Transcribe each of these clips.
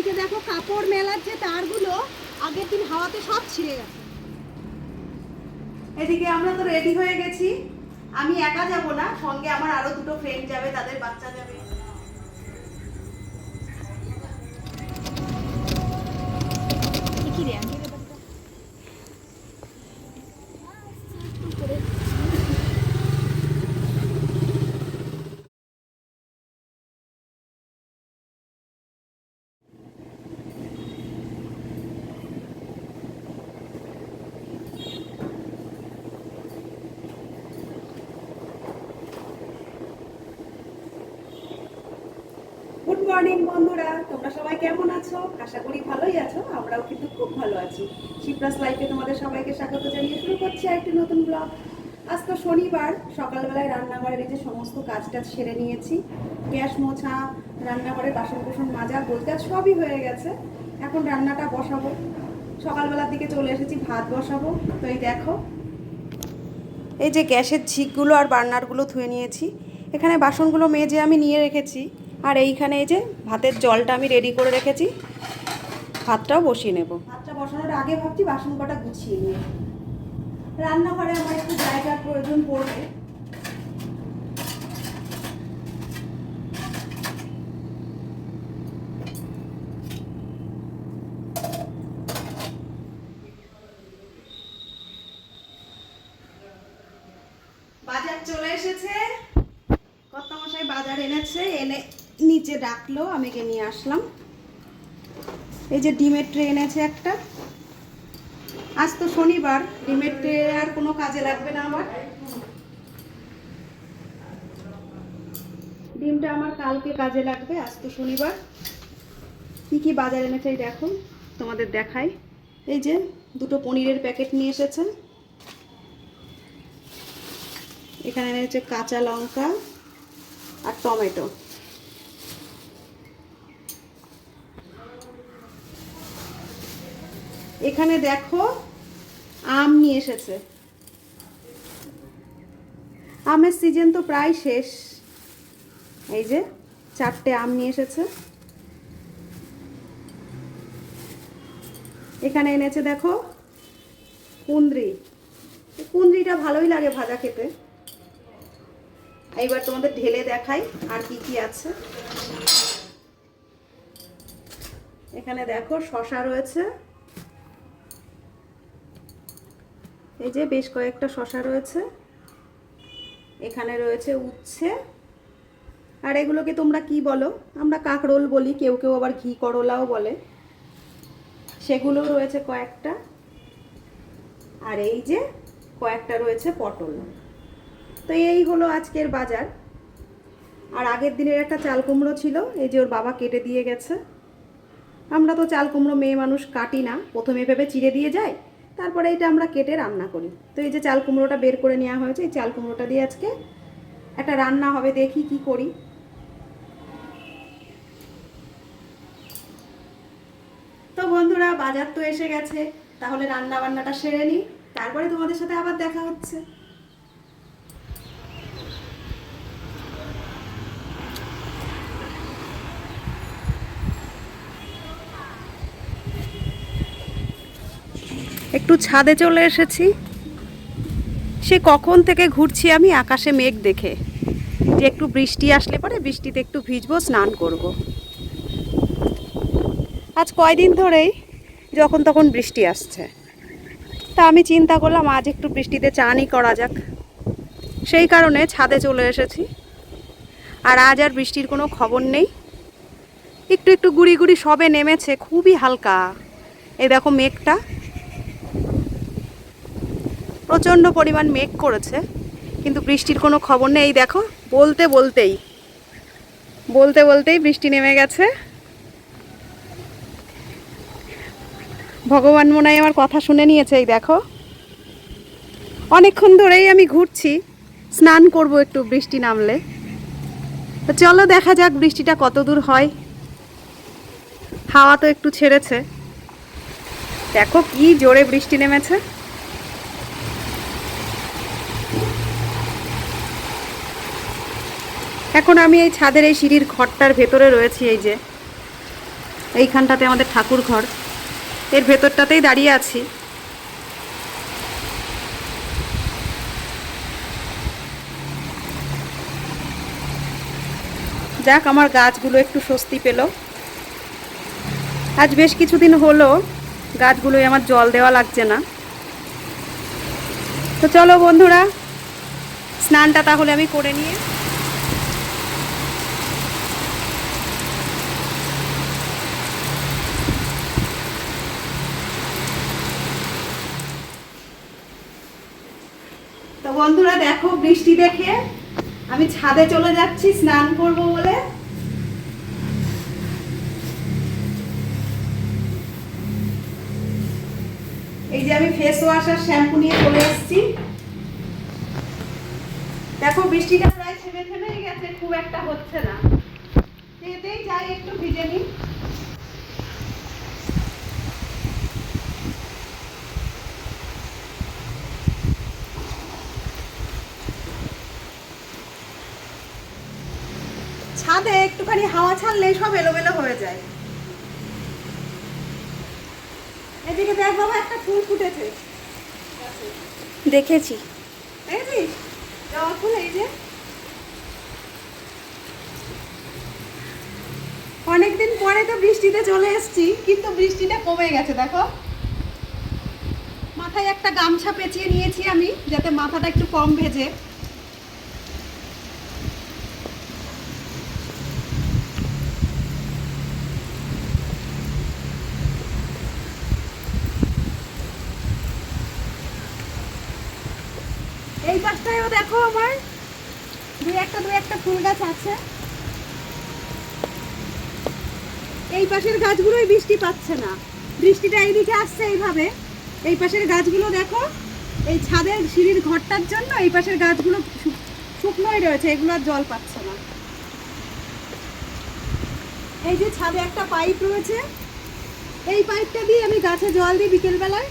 এদিকে দেখো কাপড় মেলার যে তারগুলো, আগের দিন হাওয়াতে সব ছিঁড়ে গেছে। এদিকে আমরা তো রেডি হয়ে গেছি। আমি একা যাব না, সঙ্গে আমার আরও দুটো ফ্রেন্ড যাবে, তাদের বাচ্চা যাবে। কি রে আমি মর্নিং বন্ধুরা। তোমরা সবাই কেমন আছো? আশা করি ভালোই আছো, আমরাও কিন্তু খুব ভালো আছি। শিপ্রাস লাইফে তোমাদের সবাইকে স্বাগত জানিয়ে শুরু করছি একটি নতুন ব্লগ আজ তো শনিবার, সকালবেলায় রান্নাঘরের যে সমস্ত কাজ টাজ সেরে নিয়েছি। গ্যাস মোছা রান্নাঘরে বাসন কুসন মাজা গোলকাজ সবই হয়ে গেছে। এখন রান্নাটা বসাবো। সকালবেলার দিকে চলে এসেছি, ভাত বসাবো। তো এই দেখো, এই যে গ্যাসের ঝিকগুলো আর বার্নারগুলো ধুয়ে নিয়েছি। এখানে বাসনগুলো মেজে আমি নিয়ে রেখেছি। আর এইখানে এই যে ভাতের জলটা আমি রেডি করে রেখেছি। ভাতটাও বসিয়ে নেব। ভাতটা বসানোর আগে ভাবছি বাসন কটা গুছিয়ে নিয়ে রান্নাঘরে আমার একটু জায়গার প্রয়োজন পড়বে। বাজার চলে এসেছে। কত মশাই বাজার এনেছে, এনে নিচে ডাকলো আমি গিয়ে নিয়ে আসলাম। এই যে ডিমের ট্রে এনেছে একটা। আজ তো শনিবার, ডিমের ট্রে আর কোনো কাজে লাগবে না আমার। ডিমটা আমার কালকে কাজে লাগবে, আজ তো শনিবার। কি কি বাজার এনেছে দেখো, তোমাদের দেখাই। এই যে দুটো পনিরের প্যাকেট নিয়ে এসেছে। এখানে এনেছে কাঁচা লঙ্কা আর টমেটো। এখানে দেখো আম নিয়ে এসেছে। আমের সিজন তো প্রায় শেষ। এই যে চারটে আম নিয়ে এসেছে। এখানে এনেছে দেখো কুন্দ্রি কুন্দ্রিটা ভালোই লাগে ভাজা খেতে। এইবার তোমাদের ঢেলে দেখাই আর কি কি আছে। এখানে দেখো শশা রয়েছে। এই যে বেশ কয়েকটা শশা রয়েছে। এখানে রয়েছে উচ্ছে। আর এগুলোকে তোমরা কি বলো? আমরা কাকরোল বলি, কেউ কেউ আবার ঘি করলাও বলে। সেগুলো রয়েছে কয়েকটা। আর এই যে কয়েকটা রয়েছে পটল। তো এই হলো আজকের বাজার। আর আগের দিনের একটা চাল কুমড়ো ছিল, এই যে ওর বাবা কেটে দিয়ে গেছে। আমরা তো চাল কুমড়ো মেয়ে মানুষ কাটি না, প্রথমে ভেবে চিড়ে দিয়ে যায়। তারপরে এটা আমরা কেটে রান্না করি। তো এই যে চাল কুমড়োটা বের করে নেওয়া হয়েছে, এই চাল কুমড়োটা দিয়ে আজকে একটা রান্না হবে, দেখি কি করি। তো বন্ধুরা, বাজার তো এসে গেছে, তাহলে রান্না বান্নাটা সেরে নিই। তারপরে তোমাদের সাথে আবার দেখা হচ্ছে। একটু ছাদে চলে এসেছি। সে কখন থেকে ঘুরছি আমি আকাশে মেঘ দেখে। যে একটু বৃষ্টি আসলে পরে বৃষ্টিতে একটু ভিজবো, স্নান করব। আজ কয়দিন ধরেই যখন তখন বৃষ্টি আসছে। তা আমি চিন্তা করলাম আজ একটু বৃষ্টিতে চানই করা যাক। সেই কারণে ছাদে চলে এসেছি। আর আজ আর বৃষ্টির কোনো খবর নেই। একটু একটু গুড়ি গুড়ি সবে নেমেছে, খুবই হালকা। এই দেখো মেঘটা। প্রচণ্ড পরিমাণ মেঘ করেছে, কিন্তু বৃষ্টির কোনো খবর নেই। দেখো, বলতে বলতেই বলতে বলতেই বৃষ্টি নেমে গেছে। ভগবান মনে আমার কথা শুনে নিয়েছে এই দেখো। অনেকক্ষণ ধরেই আমি ঘুরছি, স্নান করব একটু বৃষ্টি নামলে। তো চলো দেখা যাক বৃষ্টিটা কত দূর হয়। হাওয়া তো একটু ছেড়েছে। দেখো কি জোরে বৃষ্টি নেমেছে। এখন আমি এই ছাদের এই সিঁড়ির ঘরটার ভেতরে রয়েছি, এই যে। এইখানটাতে আমাদের ঠাকুর ঘর। এর ভেতরটাতেই দাঁড়িয়ে আছি। যাক, আমার গাছগুলো একটু স্বস্তি পেল। আজ বেশ কিছুদিন হলো গাছগুলোই আমার জল দেওয়া লাগছে না। তো চলো বন্ধুরা, স্নানটা তাহলে আমি করে নিয়ে বন্ধুরা দেখো, বৃষ্টি দেখে আমি ছাদে চলে যাচ্ছি, স্নান করব বলে। এই যে আমি ফেস ওয়াশ আর শ্যাম্পু নিয়ে চলে এসেছি। দেখো, বৃষ্টিটা প্রায় থেমে থেমেই গেছে, খুব একটা হচ্ছে না। এতেই যাই একটু ভিজে নিই। একটুখানি হাওয়া ছাড়লেই সব এলোমেলো হয়ে যায়। এদিকে দেখ বাবা একটা ফুল ফুটেছে। দেখেছি। দেখেছিস? জবা ফুল এই যে। অনেকদিন পরে তো বৃষ্টিতে চলে এসেছি কিন্তু বৃষ্টিটা কমে গেছে দেখো। মাথায় একটা গামছা পেঁচিয়ে নিয়েছি আমি যাতে মাথাটা একটু কম ভেজে। পাশটায়ও দেখো আমার। দুই একটা দুই একটা ফুল গাছ আছে। এই পাশের গাছগুলোই বৃষ্টি পাচ্ছে না। বৃষ্টিটা এইদিকে আসছে এইভাবে। এই পাশের গাছগুলো দেখো, এই ছাদের সিঁড়ির ঘরটার জন্য এই পাশের গাছগুলো শুকনোই রয়েছে, এগুলো আর জল পাচ্ছে না। এই যে ছাদে একটা পাইপ রয়েছে, এই পাইপটা দিয়ে আমি গাছে জল দিই বিকেলবেলায়।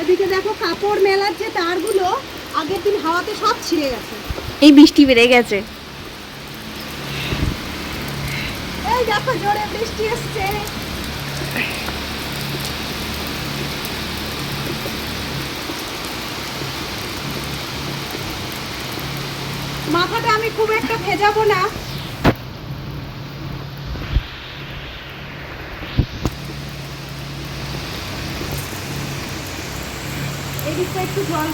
এদিকে দেখো কাপড় মেলার যে তারগুলো আগের দিন হাওয়াতে সব ছিঁড়ে গেছে। এই বৃষ্টি বেড়ে গেছে। এই দেখো জোরে বৃষ্টি এসছে। মাথাটা আমি খুব একটা ভেজাবো না। এদিকটা একটু জল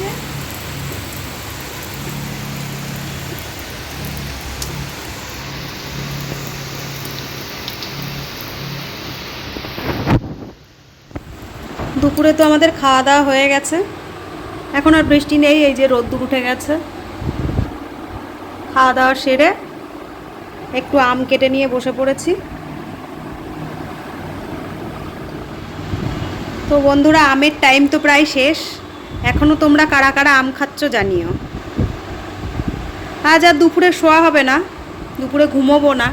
যে দুপুরে তো আমাদের খাওয়া দাওয়া হয়ে গেছে। এখন আর বৃষ্টি নেই, এই যে রোদ্দুর উঠে গেছে। খাওয়া দাওয়া সেরে একটু আম কেটে নিয়ে বসে পড়েছি। তো বন্ধুরা, আমের টাইম তো প্রায় শেষ। এখনও তোমরা কারা কারা আম খাচ্ছ জানিও। আজ আর দুপুরে শোয়া হবে না, দুপুরে ঘুমোবো না।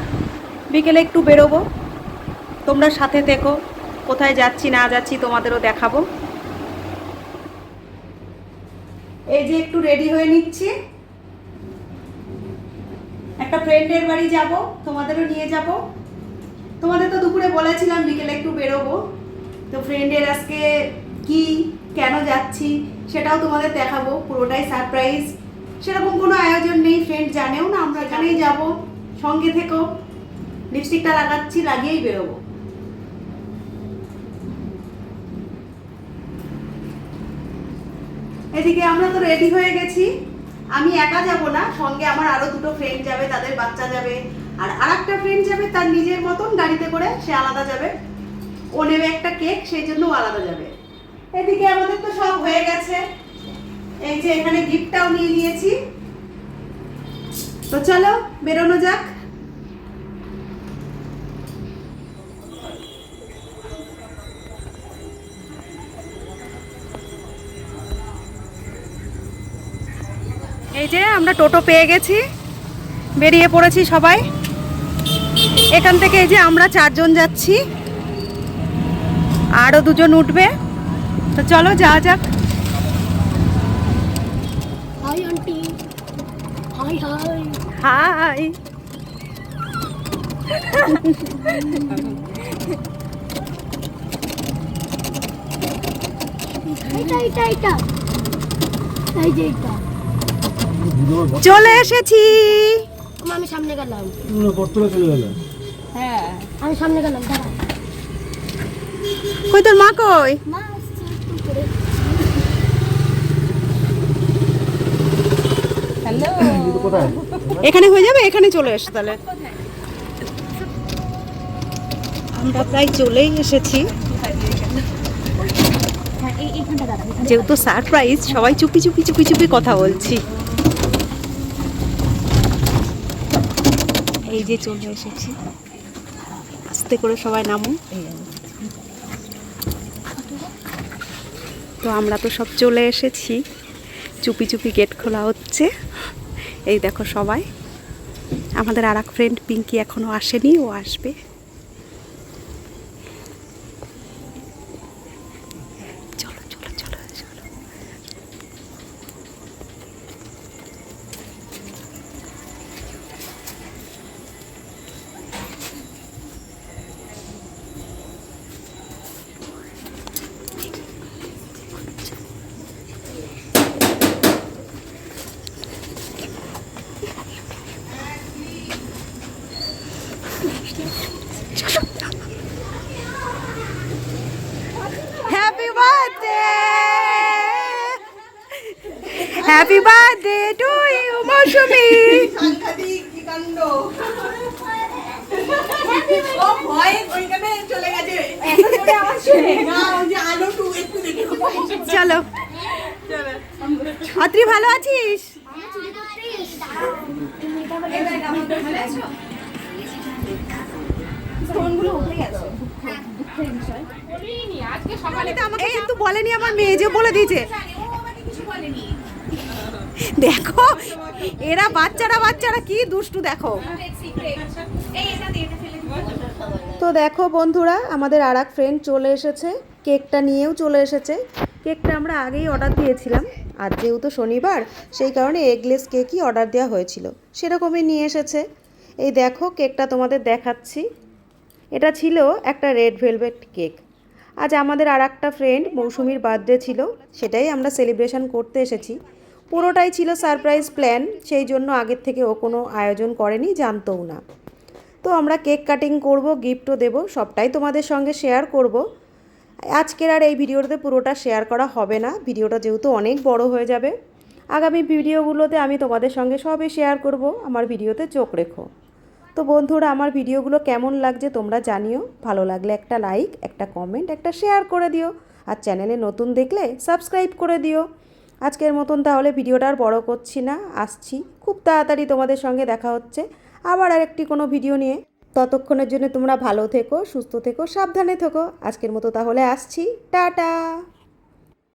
বিকেলে একটু বেরোবো। তোমরা সাথে থেকো, কোথায় যাচ্ছি, না যাচ্ছি তোমাদেরও দেখাবো। এই যে একটু রেডি হয়ে নিচ্ছি। একটা ফ্রেন্ডের বাড়ি যাব, তোমাদেরও নিয়ে যাব। তোমাদের তো দুপুরে বলেছিলাম, বিকেলে একটু বেরোবো। তো ফ্রেন্ডের আজকে কি, কেন যাচ্ছি, সেটাও তোমাদের দেখাবো, পুরোটাই সারপ্রাইজ সেরকম কোনো আয়োজন নেই ফ্রেন্ড জানেও না, আমরা এখানেই যাব। সঙ্গে থেকো লিপস্টিকটা লাগাচ্ছি, লাগিয়েই বেরোবো। এদিকে আমরা তো রেডি হয়ে গেছি। আমি একা যাব না, সঙ্গে আমার আরও দুটো ফ্রেন্ড যাবে, তাদের বাচ্চা যাবে। আর আরেকটা ফ্রেন্ড যাবে তার নিজের মতন গাড়িতে করে, সে আলাদা যাবে। ও নেবে একটা কেক, সেই জন্য আলাদা যাবে। এদিকে আমাদের তো সব হয়ে গেছে। এই যে এখানে গিফটটাও নিয়ে নিয়েছি। তো চলো, বেরোনো যাক। এই যে আমরা টোটো পেয়ে গেছি। বেরিয়ে পড়েছি সবাই। এখান থেকে এই যে আমরা চারজন যাচ্ছি। আরও দুজন উঠবে। তো চলো যাওয়া যাক। হাই আন্টি চলে এসেছি। আমি সামনে গেলাম। বর্তমানে চলে গেল। হ্যাঁ আমি সামনে গেলাম দাঁড়া। কই তোর মা কই? এখানে হয়ে যাবে? এখানে চলে এসো তাহলে। আমরা প্রায় চলেই এসেছি। হ্যাঁ যেহেতু সারপ্রাইজ সবাই চুপি চুপি চুপি চুপি কথা বলছি। এই যে চলে এসেছি। আস্তে করে সবাই নামুন। তো আমরা তো সব চলে এসেছি। চুপি চুপি গেট খোলা হচ্ছে। এই দেখো সবাই। আমাদের আর এক ফ্রেন্ড পিঙ্কি এখনও আসেনি, ও আসবে চলো চলো চলো চলো happy birthday happy birthday to you Mousumi চলে। একটু অত্রি ভালো আছিস? আমাকে কিন্তু বলেনি আমার মেয়ে যে বলে দিয়েছে। দেখো, এরা বাচ্চারা বাচ্চারা কি দুষ্টু, দেখো। তো দেখো বন্ধুরা, আমাদের আর এক ফ্রেন্ড চলে এসেছে, কেকটা নিয়েও চলে এসেছে। কেকটা আমরা আগেই অর্ডার দিয়েছিলাম, আর যেহেতু শনিবার, সেই কারণে এগলেস কেকই অর্ডার দেওয়া হয়েছিল। সেরকমই নিয়ে এসেছে। এই দেখো, কেকটা তোমাদের দেখাচ্ছি। এটা ছিল একটা রেড ভেলভেট কেক আজ আমাদের আর একটা ফ্রেন্ড মৌসুমির বার্থডে ছিল, সেটাই আমরা সেলিব্রেশন করতে এসেছি। পুরোটাই ছিল সারপ্রাইজ প্ল্যান, সেই জন্য আগের থেকে ও কোনো আয়োজন করেনি, জানতও না। তো আমরা কেক কাটিং করব, গিফটও দেব, সবটাই তোমাদের সঙ্গে শেয়ার করব। আজকের আর এই ভিডিওটাতে পুরোটা শেয়ার করা হবে না, ভিডিওটা যেহেতু অনেক বড় হয়ে যাবে। আগামী ভিডিওগুলোতে আমি তোমাদের সঙ্গে সবই শেয়ার করব, আমার ভিডিওতে চোখ রেখো। তো বন্ধুরা, আমার ভিডিওগুলো কেমন লাগছে তোমরা জানিও, ভালো লাগলে একটা লাইক, একটা কমেন্ট, একটা শেয়ার করে দিও, আর চ্যানেলে নতুন দেখলে সাবস্ক্রাইব করে দিও। আজকের মতন তাহলে ভিডিওটা আর বড়ো করছি না, আসছি। খুব তাড়াতাড়ি তোমাদের সঙ্গে দেখা হচ্ছে। আবার আর একটি কোনো ভিডিও নিয়ে। ততক্ষণের জন্য তোমরা ভালো থেকো, সুস্থ থেকো, সাবধানে থেকো। আজকের মতো তাহলে আসছি। টাটা!